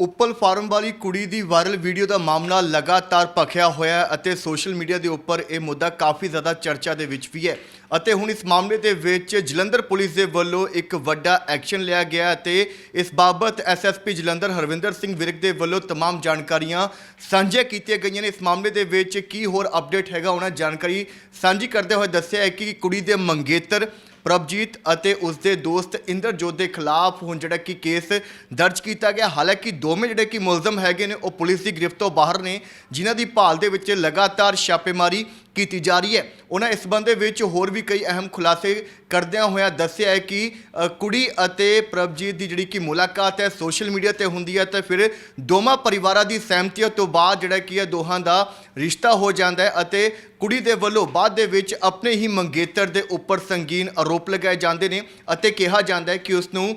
Uppal farm ਵਾਲੀ ਕੁੜੀ ਦੀ viral video ਦਾ ਮਾਮਲਾ ਲਗਾਤਾਰ ਭਖਿਆ ਹੋਇਆ ਹੈ ਅਤੇ ਸੋਸ਼ਲ ਮੀਡੀਆ ਦੇ ਉੱਪਰ ਇਹ ਮੁੱਦਾ ਕਾਫੀ ਜ਼ਿਆਦਾ ਚਰਚਾ ਦੇ ਵਿੱਚ ਵੀ ਹੈ ਅਤੇ ਹੁਣ ਇਸ ਮਾਮਲੇ ਦੇ ਵਿੱਚ ਜਲੰਧਰ ਪੁਲਿਸ ਦੇ ਵੱਲੋਂ ਇੱਕ ਵੱਡਾ ਐਕਸ਼ਨ ਲਿਆ ਗਿਆ ਹੈ ਅਤੇ ਇਸ ਬਾਬਤ ਐਸਐਸਪੀ ਜਲੰਧਰ ਹਰਵਿੰਦਰ ਸਿੰਘ ਵਿਰਕ ਦੇ ਵੱਲੋਂ तमाम ਜਾਣਕਾਰੀਆਂ ਸਾਂਝੀਆਂ ਕੀਤੀਆਂ ਗਈਆਂ ਨੇ ਇਸ ਮਾਮਲੇ ਦੇ ਵਿੱਚ ਕੀ ਹੋਰ ਅਪਡੇਟ ਹੈਗਾ ਉਹਨਾਂ ਜਾਣਕਾਰੀ ਸਾਂਝੀ ਕਰਦੇ ਹੋਏ ਦੱਸਿਆ ਹੈ ਕਿ ਕੁੜੀ ਦੇ ਮੰਗੇਤਰ ਪ੍ਰਭਜੀਤ ਅਤੇ ਉਸ ਦੇ ਦੋਸਤ ਇੰਦਰਜੋਤ ਦੇ ਖਿਲਾਫ ਹੁਣ ਜਿਹੜਾ ਕਿ ਕੇਸ ਦਰਜ ਕੀਤਾ ਗਿਆ। ਹਾਲਾਂਕਿ ਦੋਵੇਂ ਜਿਹੜੇ ਕਿ ਮੁਲਜ਼ਮ ਹੈਗੇ ਨੇ, ਉਹ ਪੁਲਿਸ ਦੀ ਗ੍ਰਿਫਤ ਤੋਂ ਬਾਹਰ ਨੇ, ਜਿਨ੍ਹਾਂ ਦੀ ਭਾਲ ਦੇ ਵਿੱਚ ਲਗਾਤਾਰ ਛਾਪੇਮਾਰੀ ਕੀਤੀ ਜਾ ਰਹੀ ਹੈ। ਉਹਨਾਂ ਇਸ ਬੰਦੇ ਵਿੱਚ ਹੋਰ ਵੀ ਕਈ ਅਹਿਮ ਖੁਲਾਸੇ ਕਰਦਿਆਂ ਹੋਇਆਂ ਦੱਸਿਆ ਹੈ ਕਿ ਕੁੜੀ ਅਤੇ ਪ੍ਰਭਜੀਤ ਦੀ ਜਿਹੜੀ ਕਿ ਮੁਲਾਕਾਤ ਹੈ, ਸੋਸ਼ਲ ਮੀਡੀਆ ਤੇ ਹੁੰਦੀ ਹੈ, ਤੇ ਫਿਰ ਦੋਵਾਂ ਪਰਿਵਾਰਾਂ ਦੀ ਸਹਿਮਤੀ ਤੋਂ ਬਾਅਦ ਜਿਹੜਾ ਕੀ ਹੈ ਦੋਹਾਂ ਦਾ ਰਿਸ਼ਤਾ ਹੋ ਜਾਂਦਾ ਹੈ ਅਤੇ ਕੁੜੀ ਦੇ ਵੱਲੋਂ ਬਾਅਦ ਦੇ ਵਿੱਚ ਆਪਣੇ ਹੀ ਮੰਗੇਤਰ ਦੇ ਉੱਪਰ ਸੰਗੀਨ ਆਰੋਪ ਲਗਾਏ ਜਾਂਦੇ ਨੇ ਅਤੇ ਕਿਹਾ ਜਾਂਦਾ ਹੈ ਕਿ ਉਸ ਨੂੰ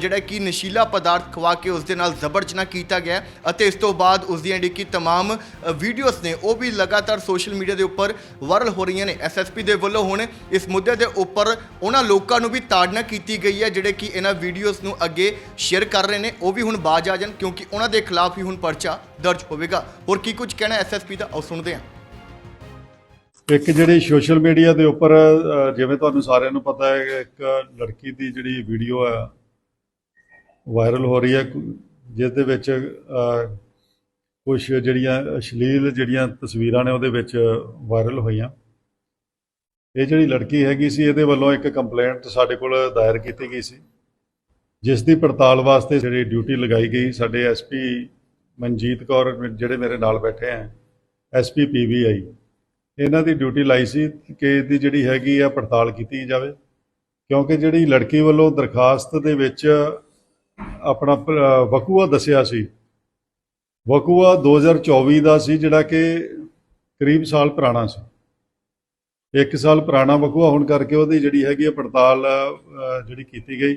ਜਿਹੜਾ ਕਿ ਨਸ਼ੀਲਾ ਪਦਾਰਥ ਖਵਾ ਕੇ ਉਸ ਦੇ ਨਾਲ ਜ਼ਬਰ ਜਨਾਹ ਕੀਤਾ ਗਿਆ ਅਤੇ ਇਸ ਤੋਂ ਬਾਅਦ ਉਸ ਦੀਆਂ ਜਿਹੜੀ ਕਿ ਤਮਾਮ ਵੀਡੀਓਜ਼ ਨੇ ਉਹ ਵੀ ਲਗਾਤਾਰ ਸੋਸ਼ਲ ਮੀਡੀਆ ਦੇ ਉੱਪਰ ਵਾਇਰਲ ਹੋ ਰਹੀਆਂ ਨੇ। ਐਸਐਸਪੀ ਦੇ ਵੱਲੋਂ ਹੁਣ ਇਸ ਮੁੱਦੇ ਦੇ ਉੱਪਰ ਉਹਨਾਂ ਲੋਕਾਂ ਨੂੰ ਵੀ ਤਾੜਨਾ ਕੀਤੀ ਗਈ ਹੈ, ਜਿਹੜੇ ਕਿ ਇਹਨਾਂ ਵੀਡੀਓਜ਼ ਨੂੰ ਅੱਗੇ ਸ਼ੇਅਰ ਕਰ ਰਹੇ ਨੇ। ਉਹ ਵੀ ਹੁਣ ਬਾਜ ਆ ਜਾਣ, ਕਿਉਂਕਿ ਉਹਨਾਂ ਦੇ ਖਿਲਾਫ ਹੀ ਹੁਣ ਪਰਚਾ ਦਰਜ ਹੋਵੇਗਾ। ਹੋਰ ਕੀ ਕੁਝ ਕਹਿਣਾ ਐਸਐਸਪੀ ਦਾ? ਆਓ ਸੁਣਦੇ ਹਾਂ। ਇੱਕ ਜਿਹੜੀ ਸੋਸ਼ਲ ਮੀਡੀਆ ਦੇ ਉੱਪਰ ਜਿਵੇਂ ਤੁਹਾਨੂੰ ਸਾਰਿਆਂ ਨੂੰ ਪਤਾ ਹੈ, ਇੱਕ ਲੜਕੀ ਦੀ ਜਿਹੜੀ ਵੀਡੀਓ ਹੈ ਵਾਇਰਲ ਹੋ ਰਹੀ ਹੈ ਕੁ- ਜਿਸ ਦੇ ਵਿੱਚ ਕੁਝ ਜਿਹੜੀਆਂ ਅਸ਼ਲੀਲ ਜਿਹੜੀਆਂ ਤਸਵੀਰਾਂ ਨੇ ਉਹਦੇ ਵਿੱਚ ਵਾਇਰਲ ਹੋਈਆਂ। ਇਹ ਜਿਹੜੀ ਲੜਕੀ ਹੈਗੀ ਸੀ, ਇਹਦੇ ਵੱਲੋਂ ਇੱਕ ਕੰਪਲੇਂਟ ਸਾਡੇ ਕੋਲ ਦਾਇਰ ਕੀਤੀ ਗਈ ਸੀ। ਜਿਸ ਦੀ ਪੜਤਾਲ ਵਾਸਤੇ ਜਿਹੜੀ ਡਿਊਟੀ ਲਗਾਈ ਗਈ, ਸਾਡੇ ਐਸਪੀ ਮਨਜੀਤ ਕੌਰ ਜਿਹੜੇ ਮੇਰੇ ਨਾਲ ਬੈਠੇ ਹੈ ਐਸਪੀ ਪੀਵੀਆਈ ਇਹਨਾਂ ਦੀ ਡਿਊਟੀ ਲਾਈ ਸੀ ਕਿ ਇਹਦੀ ਜਿਹੜੀ ਹੈਗੀ ਆ ਪੜਤਾਲ ਕੀਤੀ ਜਾਵੇ, ਕਿਉਂਕਿ ਜਿਹੜੀ ਲੜਕੀ ਵੱਲੋਂ ਦਰਖਾਸਤ ਦੇ ਵਿੱਚ ਆਪਣਾ ਵਕੂਆ ਦੱਸਿਆ ਸੀ ਵਕੂਆ 2024 ਦਾ ਸੀ, ਜਿਹੜਾ ਕਿ ਕਰੀਬ ਸਾਲ ਪੁਰਾਣਾ ਸੀ। ਇੱਕ ਸਾਲ ਪੁਰਾਣਾ ਵਕੂਆ ਹੋਣ ਕਰਕੇ ਉਹਦੀ ਜਿਹੜੀ ਹੈਗੀ ਆ ਪੜਤਾਲ ਜਿਹੜੀ ਕੀਤੀ ਗਈ।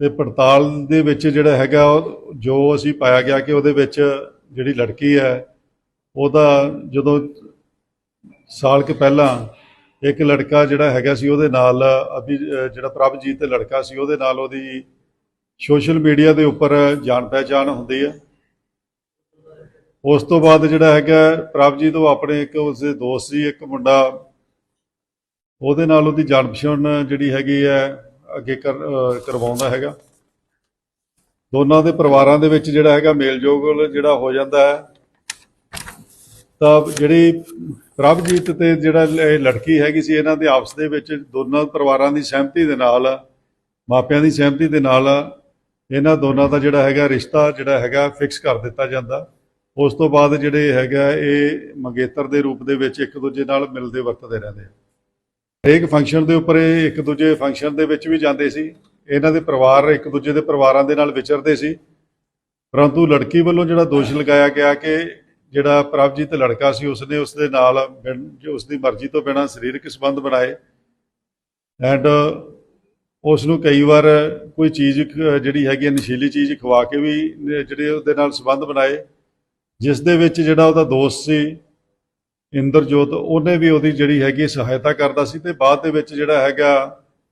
ਤੇ ਪੜਤਾਲ ਦੇ ਵਿੱਚ ਜਿਹੜਾ ਹੈਗਾ ਉਹ- ਜੋ ਅਸੀਂ ਪਾਇਆ ਗਿਆ ਕਿ ਉਹਦੇ ਵਿੱਚ ਜਿਹੜੀ ਲੜਕੀ ਹੈ, ਉਹਦਾ ਜਦੋਂ ਸਾਲ ਕੁ ਪਹਿਲਾਂ ਇੱਕ ਲੜਕਾ ਜਿਹੜਾ ਹੈਗਾ ਸੀ, ਉਹਦੇ ਨਾਲ ਅਭੀ, ਜਿਹੜਾ ਪ੍ਰਭਜੀਤ ਤੇ ਲੜਕਾ ਸੀ, ਉਹਦੇ ਨਾਲ ਉਹਦੀ ਸੋਸ਼ਲ ਮੀਡੀਆ ਦੇ ਉੱਪਰ ਜਾਣ ਪਹਿਚਾਣ ਹੁੰਦੀ ਹੈ। ਉਸ ਤੋਂ ਬਾਅਦ ਜਿਹੜਾ ਹੈਗਾ, ਪ੍ਰਭਜੀਤ ਉਹ ਆਪਣੇ ਇੱਕ ਉਸਦੇ ਦੋਸਤ ਸੀ, ਇੱਕ ਮੁੰਡਾ। ਉਹਦੇ ਨਾਲ ਉਹਦੀ ਜਾਣ ਪਛਾਣ ਜਿਹੜੀ ਹੈਗੀ ਹੈ, ਅੱਗੇ ਕਰ- ਕਰਵਾਉਂਦਾ ਹੈਗਾ। ਦੋਨਾਂ ਦੇ ਪਰਿਵਾਰਾਂ ਦੇ ਵਿੱਚ ਜਿਹੜਾ ਹੈਗਾ ਮੇਲਜੋਲ ਜਿਹੜਾ ਹੋ ਜਾਂਦਾ ਹੈ। ਤਾਂ ਜਿਹੜੀ ਪ੍ਰਭਜੀਤ ਤੇ ਜਿਹੜਾ ਇਹ ਲੜਕੀ ਹੈਗੀ ਸੀ, ਇਹਨਾਂ ਦੇ ਆਪਸ ਦੇ ਵਿੱਚ ਦੋਨਾਂ ਪਰਿਵਾਰਾਂ ਦੀ ਸਹਿਮਤੀ ਦੇ ਨਾਲ, ਮਾਪਿਆਂ ਦੀ ਸਹਿਮਤੀ ਦੇ ਨਾਲ, ਇਹਨਾਂ ਦੋਨਾਂ ਦਾ ਜਿਹੜਾ ਹੈਗਾ ਰਿਸ਼ਤਾ ਜਿਹੜਾ ਹੈਗਾ ਫਿਕਸ ਕਰ ਦਿੱਤਾ ਜਾਂਦਾ। ਉਸ ਤੋਂ ਬਾਅਦ ਜਿਹੜੇ ਹੈਗਾ ਇਹ ਮੰਗੇਤਰ ਦੇ ਰੂਪ ਦੇ ਵਿੱਚ ਇੱਕ ਦੂਜੇ ਨਾਲ ਮਿਲਦੇ ਵਰਤਦੇ ਰਹਿੰਦੇ ਆ। ਹਰੇਕ ਫੰਕਸ਼ਨ ਦੇ ਉੱਪਰ ਇਹ ਇੱਕ ਦੂਜੇ ਫੰਕਸ਼ਨ ਦੇ ਵਿੱਚ ਵੀ ਜਾਂਦੇ ਸੀ। ਇਹਨਾਂ ਦੇ ਪਰਿਵਾਰ ਇੱਕ ਦੂਜੇ ਦੇ ਪਰਿਵਾਰਾਂ ਦੇ ਨਾਲ ਵਿਚਰਦੇ ਸੀ। ਪਰੰਤੂ ਲੜਕੀ ਵੱਲੋਂ ਜਿਹੜਾ ਦੋਸ਼ ਲਗਾਇਆ ਗਿਆ ਕਿ ਜਿਹੜਾ ਪ੍ਰਭਜੀਤ ਲੜਕਾ ਸੀ, ਉਸਨੇ ਉਸ ਦੇ ਨਾਲ ਬਿਨ- ਜੋ ਉਸ ਦੀ ਮਰਜ਼ੀ ਤੋਂ ਬਿਨਾਂ ਸਰੀਰਕ ਸੰਬੰਧ ਬਣਾਏ। ਐਂਡ ਉਸ ਨੂੰ ਕਈ ਵਾਰ ਕੋਈ ਚੀਜ਼ ਜਿਹੜੀ ਹੈਗੀ ਹੈ ਨਸ਼ੀਲੀ ਚੀਜ਼ ਖਵਾ ਕੇ ਵੀ ਜਿਹੜੇ ਉਹਦੇ ਨਾਲ ਸੰਬੰਧ ਬਣਾਏ। ਜਿਸ ਦੇ ਵਿੱਚ ਜਿਹੜਾ ਉਹਦਾ ਦੋਸਤ ਸੀ, ਇੰਦਰਜੋਤ, ਉਹਨੇ ਵੀ ਉਹਦੀ ਜਿਹੜੀ ਹੈਗੀ ਸਹਾਇਤਾ ਕਰਦਾ ਸੀ ਤੇ ਬਾਅਦ ਦੇ ਵਿੱਚ ਜਿਹੜਾ ਹੈਗਾ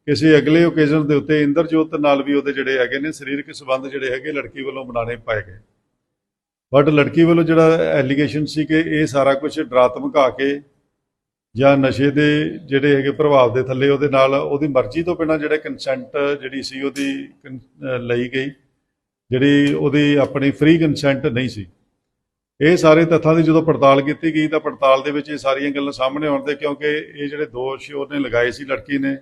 ਕਿਸੇ ਅਗਲੇ ਓਕੇਜ਼ਨ ਦੇ ਉੱਤੇ ਇੰਦਰਜੋਤ ਨਾਲ ਵੀ ਉਹਦੇ ਜਿਹੜੇ ਹੈਗੇ ਨੇ ਸਰੀਰਕ ਸੰਬੰਧ ਜਿਹੜੇ ਹੈਗੇ ਲੜਕੀ ਵੱਲੋਂ ਬਣਾਣੇ ਪਾਏ ਗਏ। ਬਟ ਲੜਕੀ ਵੱਲੋਂ ਜਿਹੜਾ ਐਲੀਗੇਸ਼ਨ ਸੀ ਕਿ ਇਹ ਸਾਰਾ ਕੁਝ ਡਰਾ ਧਮਕਾ ਕੇ ਜਾਂ ਨਸ਼ੇ ਦੇ ਜਿਹੜੇ ਹੈਗੇ ਪ੍ਰਭਾਵ ਦੇ ਥੱਲੇ ਉਹਦੇ ਨਾਲ ਉਹਦੀ ਮਰਜ਼ੀ ਤੋਂ ਬਿਨਾਂ ਜਿਹੜੇ ਕੰਸੈਂਟ ਜਿਹੜੀ ਸੀ ਉਹਦੀ ਕਨ- ਲਈ ਗਈ, ਜਿਹੜੀ ਉਹਦੀ ਆਪਣੀ ਫ੍ਰੀ ਕੰਸੈਂਟ ਨਹੀਂ ਸੀ। ਇਹ ਸਾਰੇ ਤੱਥਾਂ ਦੀ ਜਦੋਂ ਪੜਤਾਲ ਕੀਤੀ ਗਈ ਤਾਂ ਪੜਤਾਲ ਦੇ ਵਿੱਚ ਇਹ ਸਾਰੀਆਂ ਗੱਲਾਂ ਸਾਹਮਣੇ ਆਉਣ ਤੇ ਕਿਉਂਕਿ ਇਹ ਜਿਹੜੇ ਦੋਸ਼ ਉਹਨੇ ਲਗਾਏ ਸੀ ਲੜਕੀ ਨੇ।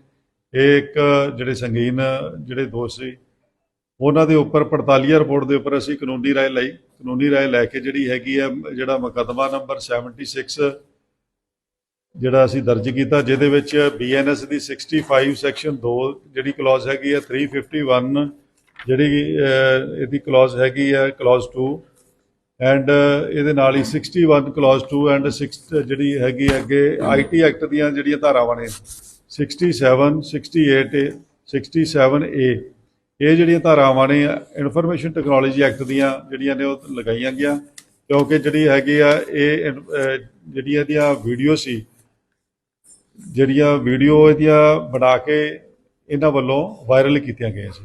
ਇਹ ਇੱਕ ਜਿਹੜੇ ਸੰਗੀਨ ਜਿਹੜੇ ਦੋਸ਼ ਸੀ, ਉਹਨਾਂ ਦੇ ਉੱਪਰ ਪੜਤਾਲੀਆ ਰਿਪੋਰਟ ਦੇ ਉੱਪਰ ਅਸੀਂ ਕਾਨੂੰਨੀ ਰਾਏ ਲਈ। ਕਾਨੂੰਨੀ ਰਾਏ ਲੈ ਕੇ ਜਿਹੜੀ ਹੈਗੀ ਹੈ ਜਿਹੜਾ ਮੁਕੱਦਮਾ ਨੰਬਰ 76 ਜਿਹੜਾ ਅਸੀਂ ਦਰਜ ਕੀਤਾ, ਜਿਹਦੇ ਵਿੱਚ ਬੀਐਨਐਸ ਦੀ 65 ਸੈਕਸ਼ਨ 2 ਜਿਹੜੀ ਕਲੌਜ਼ ਹੈਗੀ ਹੈ 351 ਜਿਹੜੀ ਇਹਦੀ ਕਲੌਜ਼ ਹੈਗੀ ਹੈ ਕਲੌਜ਼ 2 ਐਂਡ uh, ਇਹਦੇ ਨਾਲ ਹੀ 61 ਕਲੌਜ਼ 2 ਐਂਡ 6 ਜਿਹੜੀ ਹੈਗੀ ਹੈ ਅੱਗੇ ਆਈਟੀ ਐਕਟ ਦੀਆਂ ਜਿਹੜੀਆਂ ਧਾਰਾਵਾਂ ਨੇ 67 68 67A ਇਹ ਜਿਹੜੀਆਂ ਧਾਰਾਵਾਂ ਨੇ ਇਨਫੋਰਮੇਸ਼ਨ ਟੈਕਨੋਲੋਜੀ ਐਕਟ ਦੀਆਂ ਜਿਹੜੀਆਂ ਨੇ, ਉਹ ਲਗਾਈਆਂ ਗਿਆ ਕਿਉਂਕਿ ਜਿਹੜੀ ਹੈਗੀ ਆ, ਇਹ ਜਿਹੜੀਆਂ ਇਹਦੀਆਂ ਵੀਡੀਓ ਸੀ, ਜਿਹੜੀਆਂ ਵੀਡੀਓ ਇਹਦੀਆਂ ਬਣਾ ਕੇ ਇਹਨਾਂ ਵੱਲੋਂ ਵਾਇਰਲ ਕੀਤੀਆਂ ਗਈਆਂ ਸੀ।